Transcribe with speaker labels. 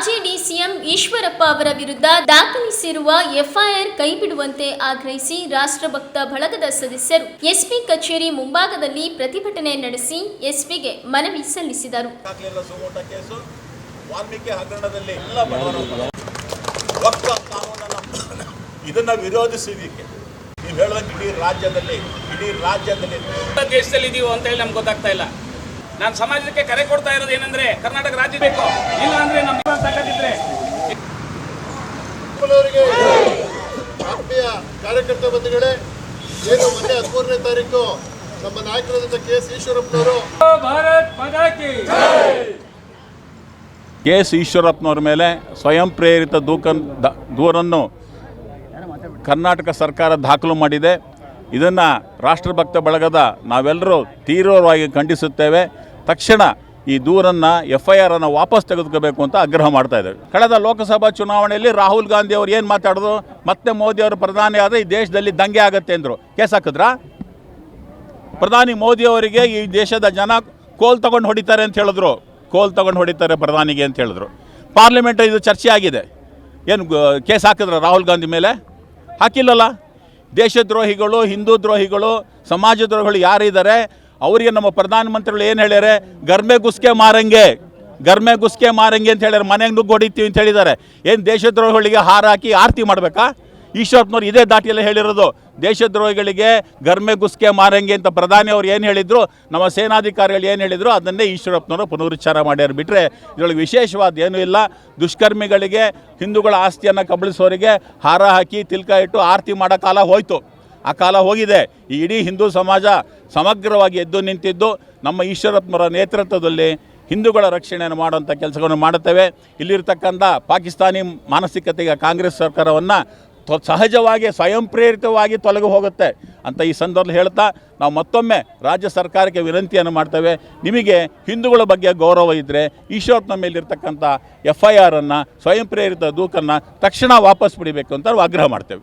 Speaker 1: ಮಾಜಿ ಡಿಸಿಎಂ ಈಶ್ವರಪ್ಪ ಅವರ ವಿರುದ್ಧ ದಾಖಲಿಸಿರುವ ಎಫ್ಐಆರ್ ಕೈಬಿಡುವಂತೆ ಆಗ್ರಹಿಸಿ ರಾಷ್ಟ್ರಭಕ್ತ ಬಳಗದ ಸದಸ್ಯರು ಎಸ್ಪಿ ಕಚೇರಿ ಮುಂಭಾಗದಲ್ಲಿ ಪ್ರತಿಭಟನೆ ನಡೆಸಿ ಎಸ್ಪಿಗೆ ಮನವಿ ಸಲ್ಲಿಸಿದರು.
Speaker 2: ದಾಖಲೆಲ್ಲ ಸುಮೋಟ ಕೇಸು. ವಾಲ್ಮೀಕಿ ಹಗರಣದಲ್ಲಿ ಎಲ್ಲ ಬಡವರು ವಕ್ಫ ಕಾನೂನನ್ನ ಇದನ್ನ ವಿರೋಧಿಸಿದಕ್ಕೆ ನೀವು ಇಡೀ ರಾಜ್ಯದಲ್ಲಿ ಇಡೀ ರಾಜ್ಯದಲ್ಲಿ.
Speaker 3: ದೇಶದಲ್ಲಿ ಇದೀವೋ ಅಂತ ಹೇಳಿ ನಮ್ಗೆ ಗೊತ್ತಾಗ್ತಾ ಇಲ್ಲ. ನಾನು ಸಮಾಜಕ್ಕೆ ಕರೆ ಕೊಡ್ತಾ ಇರೋದು ಏನಂದ್ರೆ ಕರ್ನಾಟಕ ರಾಜ್ಯ ಬೇಕು. ಇಲ್ಲ ಅಂದ್ರೆ ನಮ್ಮ
Speaker 4: ಅವರಿಗೆ ಆತ್ಮೀಯ ಕಾರ್ಯಕರ್ತ ಬಂಧುಗಳೇ ಏನು ಮೊನ್ನೆ ಹದಿಮೂರನೇ ತಾರೀಕು ನಮ್ಮ ನಾಯಕರಾದಂಥ ಕೆ ಎಸ್ ಈಶ್ವರಪ್ಪನವರು.
Speaker 3: ಭಾರತ್ ಪದಾಕಿ ಕಿ
Speaker 2: ಕೆ ಎಸ್ ಈಶ್ವರಪ್ಪನವ್ರ ಮೇಲೆ ಸ್ವಯಂ ಪ್ರೇರಿತ ದೂಕನ್ ದೂರನ್ನು ಕರ್ನಾಟಕ ಸರ್ಕಾರ ದಾಖಲು ಮಾಡಿದೆ. ಇದನ್ನು ರಾಷ್ಟ್ರಭಕ್ತ ಬಳಗದ ನಾವೆಲ್ಲರೂ ತೀವ್ರವಾಗಿ ಖಂಡಿಸುತ್ತೇವೆ. ತಕ್ಷಣ ಈ ದೂರನ್ನು ಎಫ್ ಐ ಆರನ್ನು ವಾಪಸ್ ತೆಗೆದುಕೋಬೇಕು ಅಂತ ಆಗ್ರಹ ಮಾಡ್ತಾ ಇದ್ದಾರೆ. ಕಳೆದ ಲೋಕಸಭಾ ಚುನಾವಣೆಯಲ್ಲಿ ರಾಹುಲ್ ಗಾಂಧಿ ಅವರು ಏನು ಮಾತಾಡೋದು ಮತ್ತೆ ಮೋದಿ ಅವರು ಪ್ರಧಾನಿ ಆದರೆ ಈ ದೇಶದಲ್ಲಿ ದಂಗೆ ಆಗುತ್ತೆ ಅಂದರು. ಕೇಸ್ ಹಾಕಿದ್ರಾ? ಪ್ರಧಾನಿ ಮೋದಿ ಅವರಿಗೆ ಈ ದೇಶದ ಜನ ಕೋಲ್ ತಗೊಂಡು ಹೊಡಿತಾರೆ ಅಂತ ಹೇಳಿದ್ರು. ಕೋಲ್ ತಗೊಂಡು ಹೊಡಿತಾರೆ ಪ್ರಧಾನಿಗೆ ಅಂತ ಹೇಳಿದ್ರು. ಪಾರ್ಲಿಮೆಂಟ್ ಇದು ಚರ್ಚೆ ಆಗಿದೆ. ಏನು ಕೇಸ್ ಹಾಕಿದ್ರ ರಾಹುಲ್ ಗಾಂಧಿ ಮೇಲೆ? ಹಾಕಿಲ್ಲಲ್ಲ. ದೇಶದ್ರೋಹಿಗಳು, ಹಿಂದೂ ದ್ರೋಹಿಗಳು ಸಮಾಜ ದ್ರೋಹಿಗಳು ಯಾರಿದ್ದಾರೆ? ಅವರಿಗೆ ನಮ್ಮ ಪ್ರಧಾನಮಂತ್ರಿಗಳು ಏನು ಹೇಳ್ಯಾರೆ? ಗರ್ಮೆ ಗುಸ್ಕೆ ಮಾರಂಗೆ. ಗರ್ಮೆ ಗುಸ್ಕೆ ಮಾರಂಗೆ ಅಂತ ಹೇಳ್ಯಾರ. ಮನೆಗೆ ನುಗ್ಗು ಹೊಡಿತೀವಿ ಅಂತ ಹೇಳಿದ್ದಾರೆ. ಏನು ದೇಶದ್ರೋಹಿಗಳಿಗೆ ಹಾರ ಹಾಕಿ ಆರತಿ ಮಾಡಬೇಕಾ? ಈಶ್ವರಪ್ಪನವ್ರು ಇದೇ ದಾಟಿಯಲ್ಲಿ ಹೇಳಿರೋದು. ದೇಶದ್ರೋಹಿಗಳಿಗೆ ಗರ್ಮೆ ಗುಸ್ಕೆ ಮಾರಂಗೆ ಅಂತ ಪ್ರಧಾನಿ ಅವ್ರು ಏನು ಹೇಳಿದರು? ನಮ್ಮ ಸೇನಾಧಿಕಾರಿಗಳು ಏನು ಹೇಳಿದರು? ಅದನ್ನೇ ಈಶ್ವರಪ್ಪನವರು ಪುನರುಚ್ಚಾರ ಮಾಡ್ಯಾರ ಬಿಟ್ಟರೆ ಇದರೊಳಗೆ ವಿಶೇಷವಾದ ಏನೂ ಇಲ್ಲ. ದುಷ್ಕರ್ಮಿಗಳಿಗೆ ಹಿಂದೂಗಳ ಆಸ್ತಿಯನ್ನು ಕಬಳಿಸೋರಿಗೆ ಹಾರ ಹಾಕಿ ತಿಲ್ಕ ಇಟ್ಟು ಆರತಿ ಮಾಡೋ ಕಾಲ ಹೋಯ್ತು. ಆ ಕಾಲ ಹೋಗಿದೆ. ಈ ಇಡೀ ಹಿಂದೂ ಸಮಾಜ ಸಮಗ್ರವಾಗಿ ಎದ್ದು ನಿಂತಿದ್ದು ನಮ್ಮ ಈಶ್ವರತ್ಮರ ನೇತೃತ್ವದಲ್ಲಿ ಹಿಂದೂಗಳ ರಕ್ಷಣೆಯನ್ನು ಮಾಡುವಂಥ ಕೆಲಸಗಳನ್ನು ಮಾಡುತ್ತೇವೆ. ಇಲ್ಲಿರ್ತಕ್ಕಂಥ ಪಾಕಿಸ್ತಾನಿ ಮಾನಸಿಕತೆಗೆ ಕಾಂಗ್ರೆಸ್ ಸರ್ಕಾರವನ್ನು ಸಹಜವಾಗಿ ಸ್ವಯಂ ಪ್ರೇರಿತವಾಗಿ ತೊಲಗಿ ಹೋಗುತ್ತೆ ಅಂತ ಈ ಸಂದರ್ಭದಲ್ಲಿ ಹೇಳ್ತಾ ನಾವು ಮತ್ತೊಮ್ಮೆ ರಾಜ್ಯ ಸರ್ಕಾರಕ್ಕೆ ವಿನಂತಿಯನ್ನು ಮಾಡ್ತೇವೆ. ನಿಮಗೆ ಹಿಂದೂಗಳ ಬಗ್ಗೆ ಗೌರವ ಇದ್ದರೆ ಈಶ್ವರತ್ನ ಮೇಲಿರ್ತಕ್ಕಂಥ ಎಫ್ ಐ ಆರನ್ನು ಸ್ವಯಂ ಪ್ರೇರಿತ ದೂಕನ್ನು ತಕ್ಷಣ ವಾಪಸ್ ಪಡಿಬೇಕು ಅಂತ ನಾವು ಆಗ್ರಹ ಮಾಡ್ತೇವೆ.